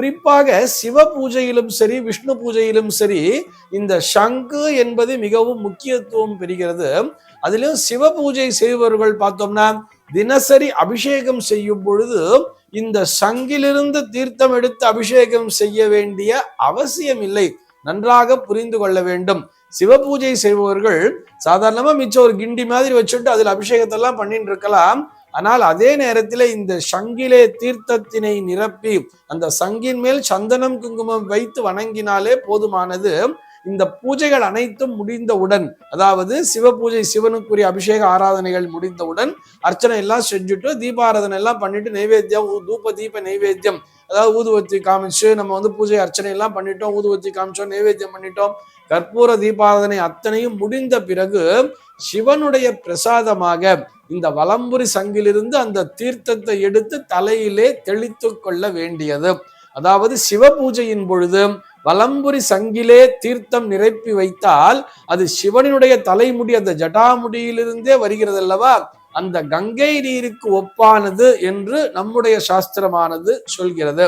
குறிப்பாக சிவ பூஜையிலும் சரி விஷ்ணு பூஜையிலும் சரி இந்த சங்கு என்பது மிகவும் முக்கியத்துவம் பெறுகிறது. அதிலும் சிவ பூஜை செய்பவர்கள் பார்த்தோம்னா தினசரி அபிஷேகம் செய்யும் பொழுது இந்த சங்கிலிருந்து தீர்த்தம் எடுத்து அபிஷேகம் செய்ய வேண்டிய அவசியம் இல்லை. நன்றாக புரிந்து கொள்ள வேண்டும். சிவ பூஜை செய்பவர்கள் சாதாரணமா மிச்சம் ஒரு கிண்டி மாதிரி வச்சுட்டு அதில் அபிஷேகத்தெல்லாம் பண்ணிட்டு இருக்கலாம். ஆனால் அதே நேரத்தில் இந்த சங்கிலே தீர்த்தத்தினை நிரப்பி அந்த சங்கின் மேல் சந்தனம் குங்குமம் வைத்து வணங்கினாலே போதுமானது. இந்த பூஜைகள் அனைத்தும் முடிந்தவுடன் அதாவது சிவ பூஜை சிவனுக்குரிய அபிஷேக ஆராதனைகள் முடிந்தவுடன் அர்ச்சனை எல்லாம் செஞ்சுட்டு தீபாராதனை எல்லாம் பண்ணிட்டு நைவேத்தியம் ஊ- தூப தீப நைவேத்தியம் அதாவது ஊதுவத்தி காமிச்சு நம்ம வந்து பூஜை அர்ச்சனை எல்லாம் பண்ணிட்டோம் ஊதுவத்தி காமிச்சோம் நைவேத்தியம் பண்ணிட்டோம். கற்பூர தீபாராதனை அத்தனையும் முடிந்த பிறகு சிவனுடைய பிரசாதமாக இந்த வலம்புரி சங்கிலிருந்து அந்த தீர்த்தத்தை எடுத்து தலையிலே தெளித்து கொள்ள வேண்டியது. அதாவது சிவ பூஜையின் பொழுது வலம்புரி சங்கிலே தீர்த்தம் நிரப்பி வைத்தால் அது சிவனினுடைய தலைமுடி அந்த ஜடாமுடியிலிருந்தே வருகிறது அல்லவா அந்த கங்கை நீருக்கு ஒப்பானது என்று நம்முடைய சாஸ்திரமானது சொல்கிறது.